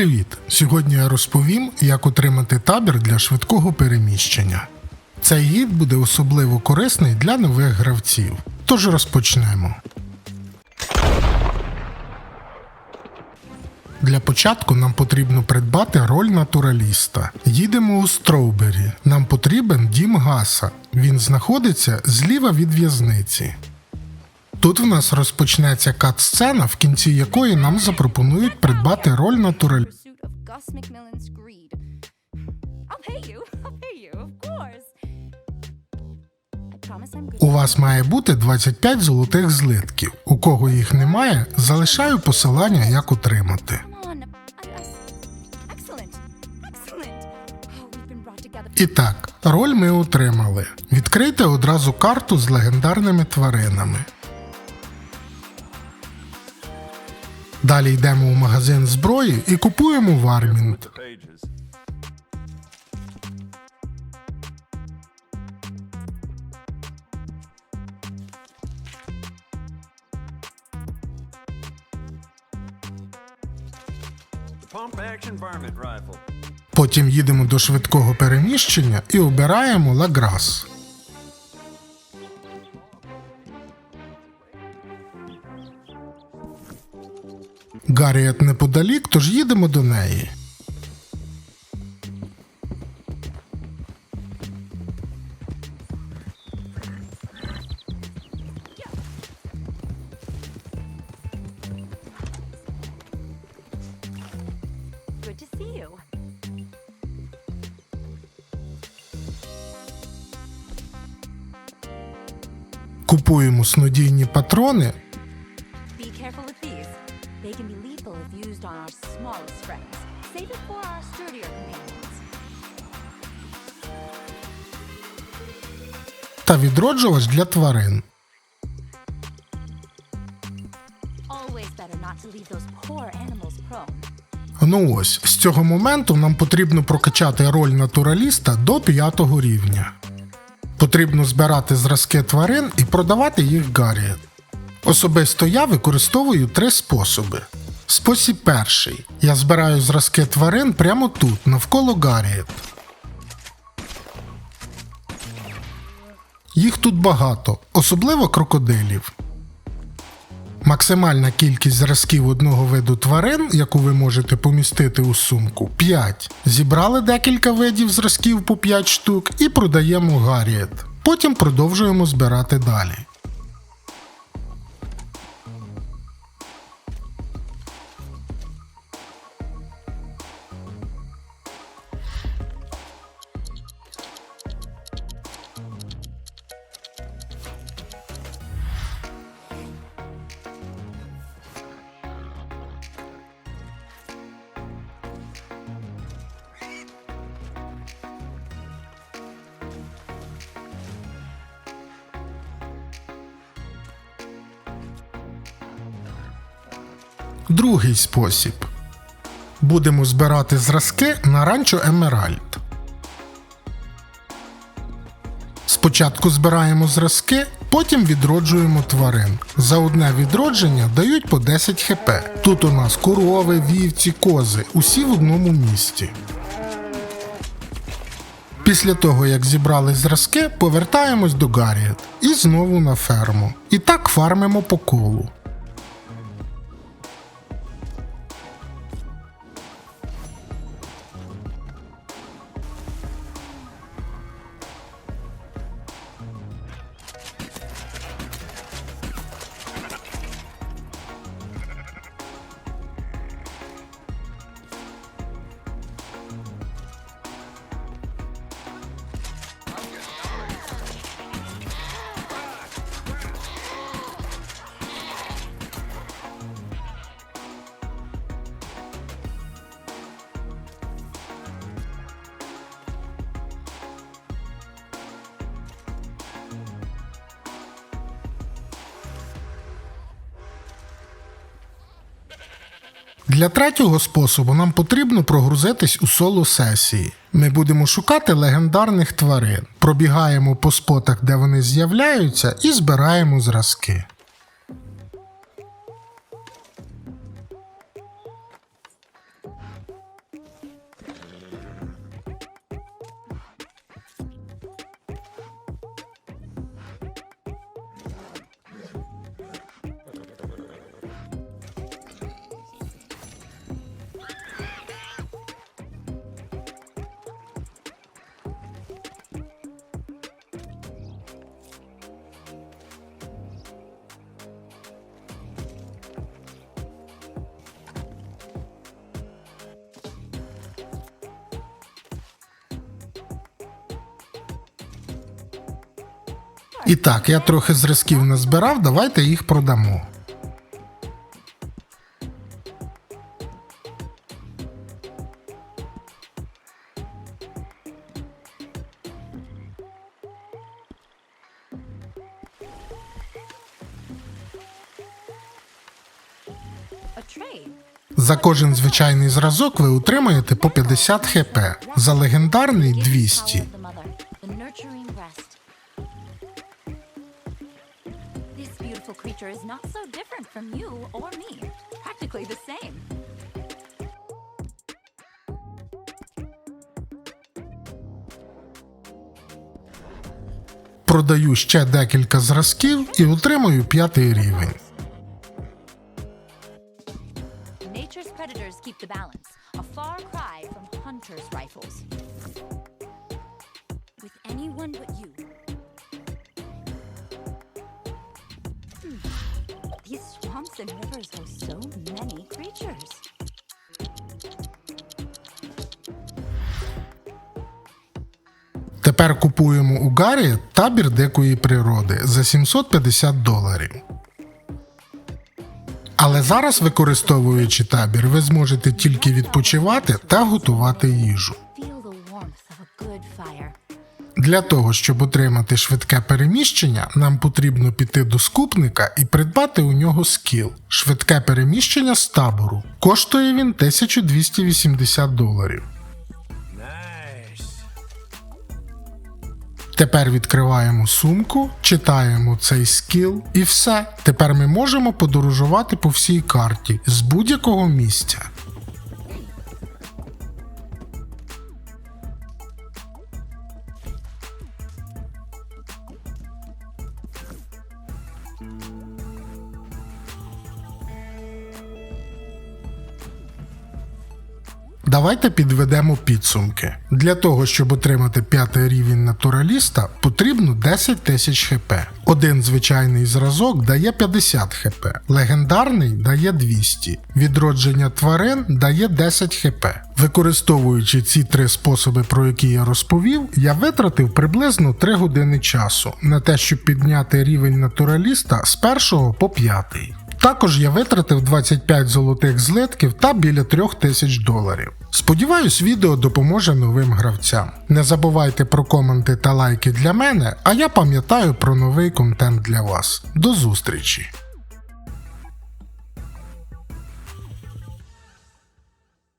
Привіт! Сьогодні я розповім, як отримати табір для швидкого переміщення. Цей гід буде особливо корисний для нових гравців. Тож розпочнемо. Для початку нам потрібно придбати роль натураліста. Їдемо у Строубері. Нам потрібен дім Гаса. Він знаходиться зліва від в'язниці. Тут в нас розпочнеться кат-сцена, в кінці якої нам запропонують придбати роль I'm good. У вас має бути 25 золотих злитків. У кого їх немає, залишаю посилання, як отримати. І так, роль ми отримали. Відкрийте одразу карту з легендарними тваринами. Далі йдемо у магазин зброї і купуємо вармінт. Потім їдемо до швидкого переміщення і обираємо Лаграс. Гарріет неподалік, тож їдемо до неї. Купуємо снодійні патрони lethal if used on our smallest friends. Save it for our sturdier companions. та відроджувач для тварин. Always better not to leave those poor animals prone. Ну ось, з цього моменту нам потрібно прокачати роль натураліста до 5 рівня. Потрібно збирати зразки тварин і продавати їх Гарріет. Особисто я використовую три способи. Спосіб перший. Я збираю зразки тварин прямо тут, навколо Гарріет. Їх тут багато, особливо крокодилів. Максимальна кількість зразків одного виду тварин, яку ви можете помістити у сумку 5. Зібрали декілька видів зразків по 5 штук і продаємо Гарріет. Потім продовжуємо збирати далі. Другий спосіб. Будемо збирати зразки на ранчо Емеральд. Спочатку збираємо зразки, потім відроджуємо тварин. За одне відродження дають по 10 хп. Тут у нас корови, вівці, кози, усі в одному місці. Після того, як зібрали зразки, повертаємось до Гарріет і знову на ферму. І так фармимо по колу. Для третього способу нам потрібно прогрузитись у соло сесії. Ми будемо шукати легендарних тварин, пробігаємо по спотах, де вони з'являються, і збираємо зразки. І так, я трохи зразків назбирав, давайте їх продамо. За кожен звичайний зразок ви отримаєте по 50 хп, за легендарний 200. beautiful creature is not so different from you or me. Practically the same. Продаю ще декілька зразків і отримую п'ятий рівень. Nature's predators keep the balance. A far cry from hunter's rifles. With anyone but you. swamps and rivers host so many creatures. Тепер купуємо у Гаррі табір дикої природи за 750 доларів. Але зараз, використовуючи табір, ви зможете тільки відпочивати та готувати їжу. Для того, щоб отримати швидке переміщення, нам потрібно піти до скупника і придбати у нього скіл. Швидке переміщення з табору. Коштує він 1280 доларів. Тепер відкриваємо сумку, читаємо цей скіл і все. Тепер ми можемо подорожувати по всій карті з будь-якого місця. Давайте підведемо підсумки. Для того, щоб отримати п'ятий рівень натураліста, потрібно 10 тисяч хп. Один звичайний зразок дає 50 хп, легендарний дає 200, відродження тварин дає 10 хп. Використовуючи ці три способи, про які я розповів, я витратив приблизно 3 години часу на те, щоб підняти рівень натураліста з першого по п'ятий. Також я витратив 25 золотих злитків та біля 3000 доларів. Сподіваюсь, відео допоможе новим гравцям. Не забувайте про коменти та лайки для мене, а я пам'ятаю про новий контент для вас. До зустрічі!